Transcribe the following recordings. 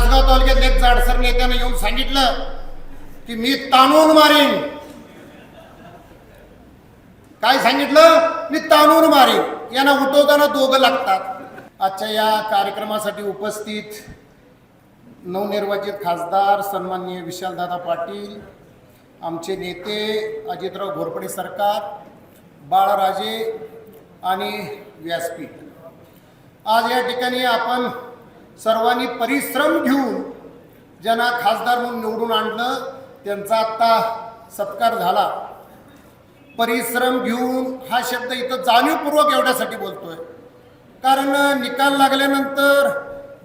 तासगाव तालुक्यात एक जाडसर नेत्यानं येऊन सांगितलं की मी ताणून मारीन. काय सांगितलं? मी ताणून मारीन. यांना उठवताना दोघं लागतात. आजच्या या कार्यक्रमासाठी उपस्थित नवनिर्वाचित खासदार सन्माननीय विशालदादा पाटील आमचे नेते अजितराव घोरपडे सरकार बाळराजे आणि व्यासपीठ. आज या ठिकाणी आपण सर्वांनी परिश्रम घेऊन ज्यांना खासदार म्हणून निवडून आणलं त्यांचा आत्ता सत्कार झाला. परिश्रम घेऊन हा शब्द इथं जाणीवपूर्वक एवढ्यासाठी बोलतोय. कारण निकाल लागल्यानंतर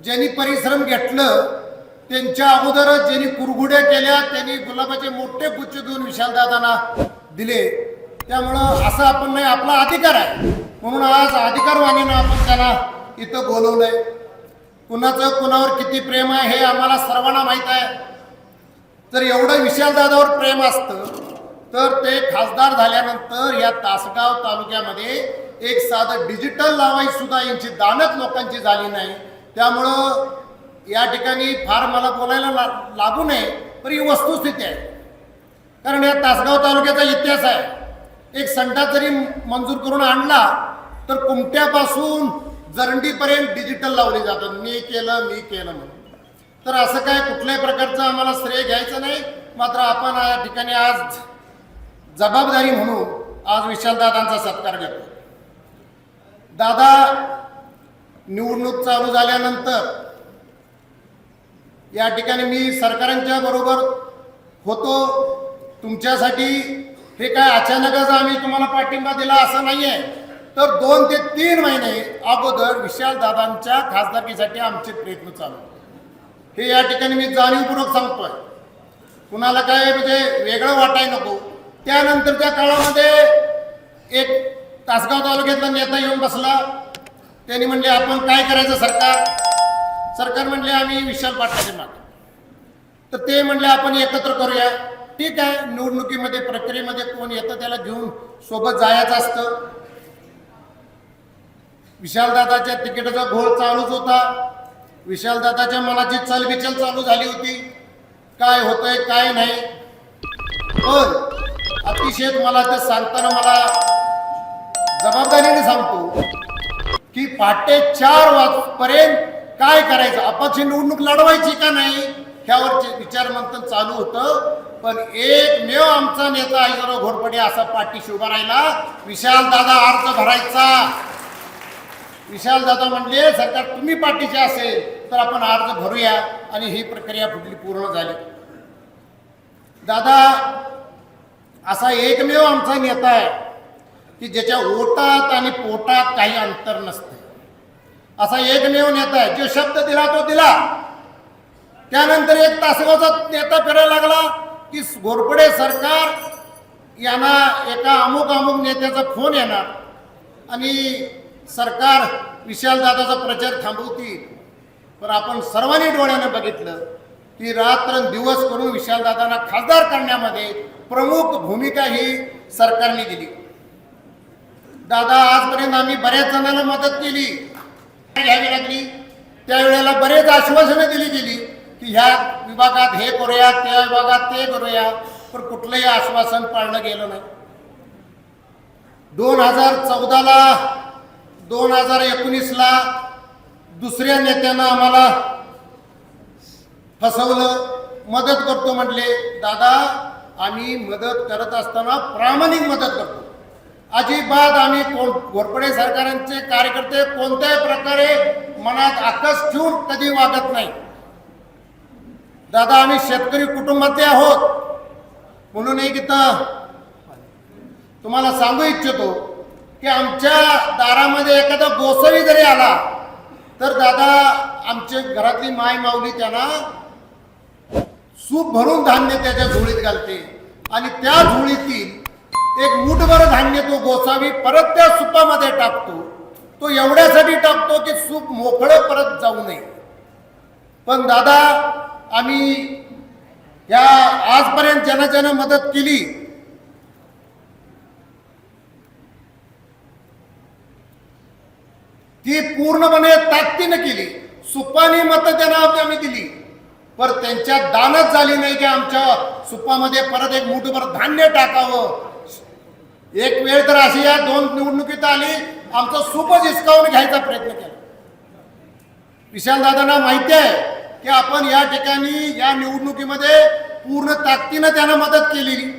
ज्यांनी परिश्रम घेतलं त्यांच्या अगोदरच ज्यांनी कुरघुड्या केल्या त्यांनी गुलाबाचे मोठे गुच्छ घेऊन विशालदादांना दिले. त्यामुळं असं आपण नाही आपला अधिकार आहे. म्हणून आज अधिकारवाणीनं आपण त्यांना इथं बोलवलंय. कुणाचं कुणावर किती प्रेम आहे हे आम्हाला सर्वांना माहीत आहे. जर एवढं विशालदादावर प्रेम असतं तर ते खासदार झाल्यानंतर या तासगाव तालुक्यामध्ये एक साधं डिजिटल लावाई सुद्धा यांची दानत लोकांची झाली नाही. त्यामुळं या ठिकाणी फार मला बोलायला ला लागू नये पण ही वस्तुस्थिती आहे. कारण या तासगाव तालुक्याचा इतिहास आहे. एक संडा जरी मंजूर करून आणला तर कुमट्यापासून जरंडीपर्यंत डिजिटल लावली जातात. मी केलं मी केलं म्हणून. तर असं काय कुठल्याही प्रकारचं आम्हाला श्रेय घ्यायचं नाही. मात्र आपण या ठिकाणी आज जबाबदारी म्हणून आज विशालदादांचा सत्कार करतो दादा निवडणूक चालू झाल्यानंतर या ठिकाणी मी सरकारांच्या बरोबर होतो. तुमच्यासाठी हे काय अचानकच आम्ही तुम्हाला पाठिंबा दिला असं नाही आहे तर दोन ते तीन महिने अगोदर विशाल दादांच्या खासदारकीसाठी आमचे प्रयत्न चालू. हे या ठिकाणी मी जाणीवपूर्वक सांगतोय. कुणाला काय म्हणजे वेगळं वाटाय नको. त्यानंतरच्या काळामध्ये एक तासगाव तालुक्यातला नेता येऊन बसला. त्यांनी म्हणले आपण काय करायचं सरकार? सरकार म्हणले आम्ही विशाल पाटलाचे मागे तर ते म्हणले आपण एकत्र करूया. ठीक आहे निवडणुकीमध्ये प्रक्रियेमध्ये कोण येतं त्याला घेऊन सोबत जायचं असतं. विशालदादाच्या तिकिटाचा घोळ चालूच होता. विशालदादाच्या मनाची चलबिचल चालू झाली होती. काय होतंय काय नाही. पण अतिशय मला ते सांगताना मला जबाबदारीने सांगतो की पहाटे चार वाजपर्यंत काय करायचं? अपक्ष निवडणूक लढवायची का नाही? ह्यावर विचार मंथन चालू होतं. पण एकमेव आमचा नेता आईजराव घोरपडे असा पाठीशी उभा राहिला. विशाल दादा अर्ज भरायचा. विशाल दादा म्हणले सरकार तुम्ही पाठीचे असेल तर आपण अर्ज भरूया आणि ही प्रक्रिया कुठली पूर्ण झाली. दादा असा एकमेव आमचा नेता आहे की ज्याच्या ओटात आणि पोटात काही अंतर नसते. असा एकमेव नेता आहे जो शब्द दिला तो दिला. त्यानंतर एक तासगावचा नेता फिरायला लागला की घोरपडे सरकार यांना एका अमुक अमुक नेत्याचा फोन येणार आणि सरकार विशालदादाचा प्रचार थांबवतील. पण आपण सर्वांनी डोळ्यानं बघितलं की रात्र दिवस करून विशालदादांना खासदार करण्यामध्ये प्रमुख भूमिका ही सरकारने दिली. दादा आजपर्यंत आम्ही बऱ्याच जणांना मदत केली. घ्यावी लागली. त्यावेळेला बरेच आश्वासनं दिली गेली की ह्या विभागात हे करूया त्या विभागात ते करूया पण कुठलंही आश्वासन पाळलं गेलं नाही. दोन हजार चौदाला दोन हजार एकोणीसला दुसऱ्या नेत्यानं आम्हाला फसवलं. मदत करतो म्हटले दादा आम्ही मदत करत असताना प्रामाणिक मदत करतो. अजिबात आम्ही कोण घोरपडे सरकारांचे कार्यकर्ते कोणत्याही प्रकारे मनात आकस ठेवून कधी वागत नाही. दादा आम्ही शेतकरी कुटुंबातले आहोत. म्हणून एक इथं तुम्हाला सांगू इच्छितो की आमच्या दारामध्ये एखादा गोसरी जरी आला तर दादा आमच्या घरातली माय माऊली त्यांना सूप भरून धान्य त्याच्या झोळीत घालते. आणि त्या झोळीतील एक मुठभर धान्य तो गोसावी परत त्या सुपामध्ये टाकतो. तो एवढ्यासाठी टाकतो की सूप मोकळं परत जाऊ नये. पण दादा आम्ही या आजपर्यंत ज्यांना ज्यांना मदत केली ती पूर्णपणे ताकदीनं केली. सुपानी मतं त्यांना आम्ही दिली. पर त्यांच्या दानच झाली नाही की आमच्या सुपामध्ये परत एक मुठभर धान्य टाकावं. एक वेळ तर अशी या दोन निवडणुकीत आली आमचं सुपच हिसकावून घ्यायचा प्रयत्न केला. विशाल दादांना माहिती आहे की आपण या ठिकाणी या निवडणुकीमध्ये पूर्ण ताकदीनं त्यांना मदत केलेली.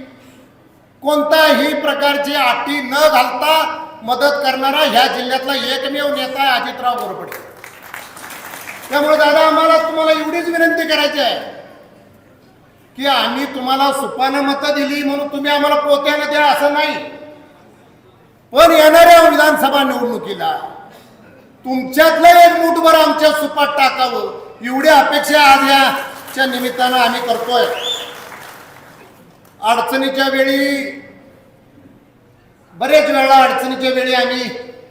कोणताही प्रकारची आटी न घालता मदत करणारा ह्या जिल्ह्यातला एकमेव नेता आहे अजितराव बोरपडे. त्यामुळे दादा आम्हाला तुम्हाला एवढीच विनंती करायची आहे की आम्ही तुम्हाला सुपानं मतं दिली म्हणून तुम्ही आम्हाला पोत्यानं द्या असं नाही. पण येणाऱ्या विधानसभा निवडणुकीला तुमच्यातलं एक मुठभर आमच्या सुपात टाकावं एवढी अपेक्षा आज याच्या निमित्तानं आम्ही करतोय. अडचणीच्या वेळी बरेच वेळा अडचणीच्या वेळी आम्ही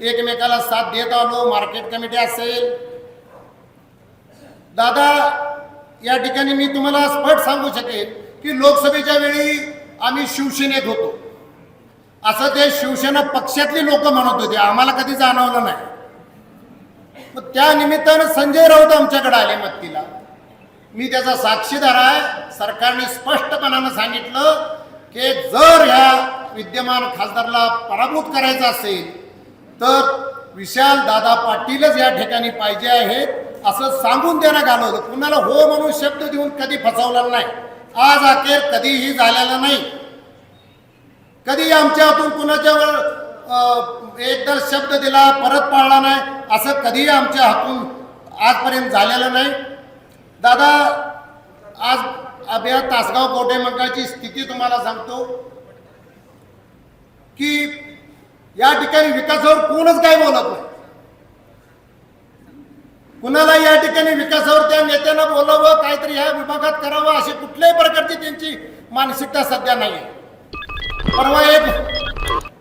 एकमेकाला साथ देत आलो. मार्केट कमिटी असेल. दादा या ठिकाणी मी तुम्हाला स्पष्ट सांगू शकेन की लोकसभेच्या वेळी आम्ही शिवसेनेत होतो. असं ते शिवसेना पक्षातली लोक म्हणत होते. आम्हाला कधी जाणवलं नाही. मग त्या निमित्तानं संजय राऊत आमच्याकडे आले मत्तीला मी त्याचा साक्षीदार आहे. सरकारने स्पष्टपणानं सांगितलं की जर ह्या विद्यमान खासदारला पराभूत करायचं असेल तर विशाल दादा पाटीलच या ठिकाणी पाहिजे आहेत असं सांगून देणं घालवलं. कुणाला हो म्हणून शब्द देऊन कधी फसवलेला नाही. आज अखेर कधीही झालेला नाही. कधी आमच्या हातून कुणाच्यावर एकदा शब्द दिला परत पाळला नाही असं कधीही आमच्या हातून आजपर्यंत झालेलं नाही. दादा आज अभ्या तासगाव कोटे मंडळाची स्थिती तुम्हाला सांगतो. की या ठिकाणी विकासावर कोणच काय बोलत नाही. कुणाला या ठिकाणी विकासावर त्या नेत्यांना बोलावं काहीतरी ह्या विभागात करावं अशी कुठल्याही प्रकारची त्यांची मानसिकता सध्या नाही परवा एक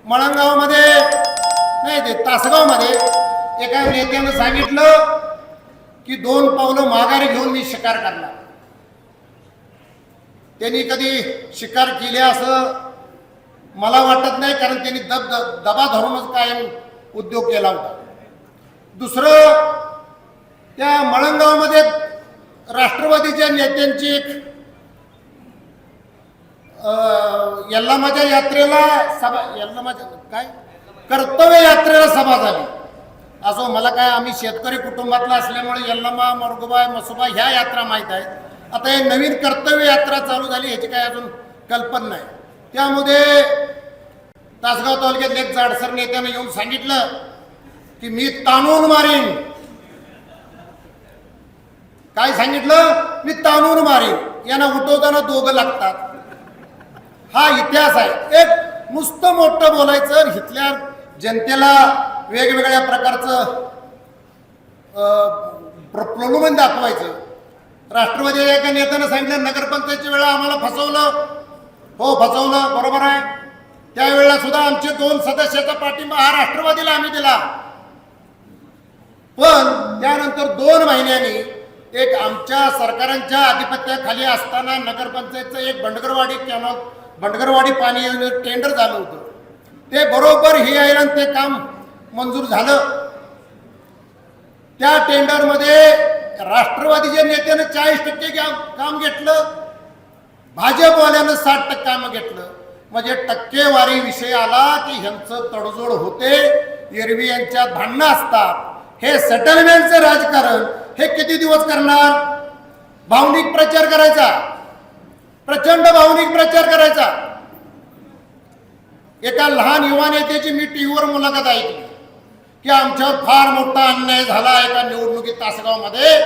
मळंगावमध्ये नाही ते तासगावमध्ये एका नेत्यानं सांगितलं की दोन पावलं माघारी घेऊन मी शिकार करणार. त्यांनी कधी शिकार केले असं मला वाटत नाही कारण त्यांनी दब दबा धरूनच कायम उद्योग केला होता. दुसरं त्या मळंगावमध्ये राष्ट्रवादीच्या नेत्यांची एक यल्लामाच्या यात्रेला सभा यल्लामाच्या काय? कर्तव्य यात्रेला सभा झाली. असो मला काय आम्ही शेतकरी कुटुंबातला असल्यामुळे यल्लामा मोरगोबा मसुबा ह्या यात्रा माहीत आहेत. आता हे नवीन कर्तव्य यात्रा चालू झाली ह्याची काय अजून कल्पना नाही. त्यामध्ये तासगाव तालुक्यात एक जाडसर नेत्यानं येऊन सांगितलं की मी ताणून मारीन. काय सांगितलं? मी ताणून मारीन. यांना उठवताना दोघं लागतात. हा इतिहास आहे. एक नुसतं मोठं बोलायचं इथल्या जनतेला वेगवेगळ्या प्रकारचं अं, प्र- प्रलोभन दाखवायचं. राष्ट्रवादी एका नेत्यानं सांगितलं नगरपंचायतच्या वेळा आम्हाला फसवलं. हो फसवलं. बरोबर आहे. त्यावेळेला सुद्धा आमचे दोन सदस्याचा पाठिंबा हा राष्ट्रवादीला आम्ही दिला. पण त्यानंतर दोन महिन्यांनी एक आमच्या सरकारांच्या आधिपत्याखाली असताना नगरपंचायतचं एक बंडगरवाडी कॅनॉल बंडगरवाडी पाणी टेंडर झालं होतं. ते बरोबर ही आयरन ते काम मंजूर झालं. त्या टेंडरमध्ये राष्ट्रवादीच्या नेत्यानं चाळीस टक्के काम काम घेतलं. भाजपवाल्यानं साठ टक्के काम घेतलं. म्हणजे टक्केवारी विषय आला की ह्यांचं तडजोड होते. एरवी यांच्यात भांडणं असतात. हे सेटलमेंटचं राजकारण हे किती दिवस करणार? भावनिक प्रचार करायचा. प्रचंड भावनिक प्रचार करायचा. एका लहान युवा नेत्याची मी टीव्हीवर मुलाखत ऐकली. की आमच्यावर फार मोठा अन्याय झाला एका निवडणुकीत तासगावमध्ये.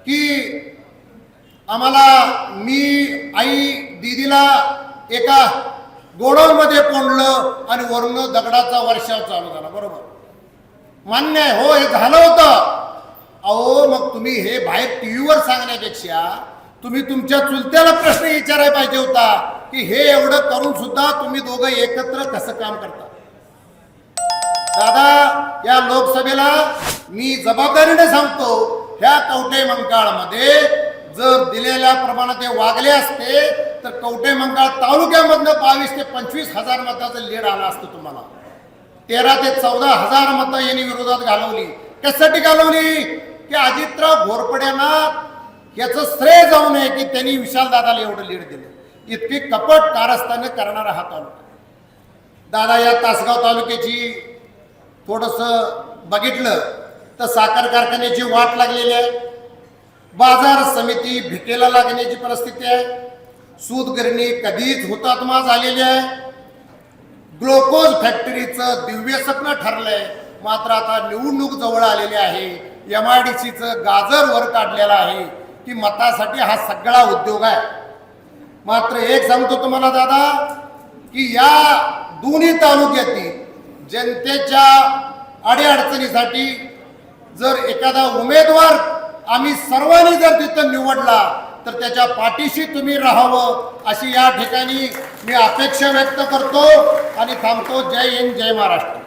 की आम्हाला मी आई दीदीला एका गोडाऊनमध्ये कोंडलं आणि वरून दगडाचा वर्षाव चालू झाला बरोबर? मान्य आहे हो हे झालं होतं. अहो मग तुम्ही हे बाहेर टीव्हीवर सांगण्यापेक्षा तुम्ही तुमच्या चुलत्याला प्रश्न विचारायला पाहिजे होता की हे एवढं करून सुद्धा तुम्ही दोघं एकत्र कसं काम करता? दादा या लोकसभेला मी जबाबदारीने सांगतो ह्या कवठे मंकाळमध्ये जर दिलेल्या प्रमाणात ते वागले असते तर कवठे मंकाळ तालुक्यामधनं बावीस ते पंचवीस हजार मताचं लीड आला असतो तुम्हाला. तेरा ते चौदा हजार मतं यांनी विरोधात घालवली. कशासाठी घालवली? की अजितराव घोरपड्यांना याचं श्रेय जाऊ नये की त्यांनी विशाल दादाला एवढं लीड दिलं. इतकी कपट कारस्थाने करणारा हा तालुका. दादा या तासगाव तालुक्याची थोडस बघितलं तर साखर कारखान्याची वाट लागलेली आहे. बाजार समिती भिकेला लागण्याची परिस्थिती आहे. सूतगिरणी कधीच हुतात्मा झालेली आहे. ग्लुकोज फॅक्टरीचं दिव्य स्वप्न ठरलंय. मात्र आता निवडणूक जवळ आलेली आहे. एम आय डी सीचं गाजर वर काढलेलं आहे की मतासाठी हा सगळा उद्योग आहे. मात्र एक सांगतो तुम्हाला दादा की या दोन्ही तालुक्यातील जनतेच्या अडीअडचणीसाठी जर एखादा उमेदवार आम्ही सर्वांनी जर तिथं निवडला तर त्याच्या पाठीशी तुम्ही राहावं अशी या ठिकाणी मी अपेक्षा व्यक्त करतो आणि थांबतो. जय हिंद जय महाराष्ट्र.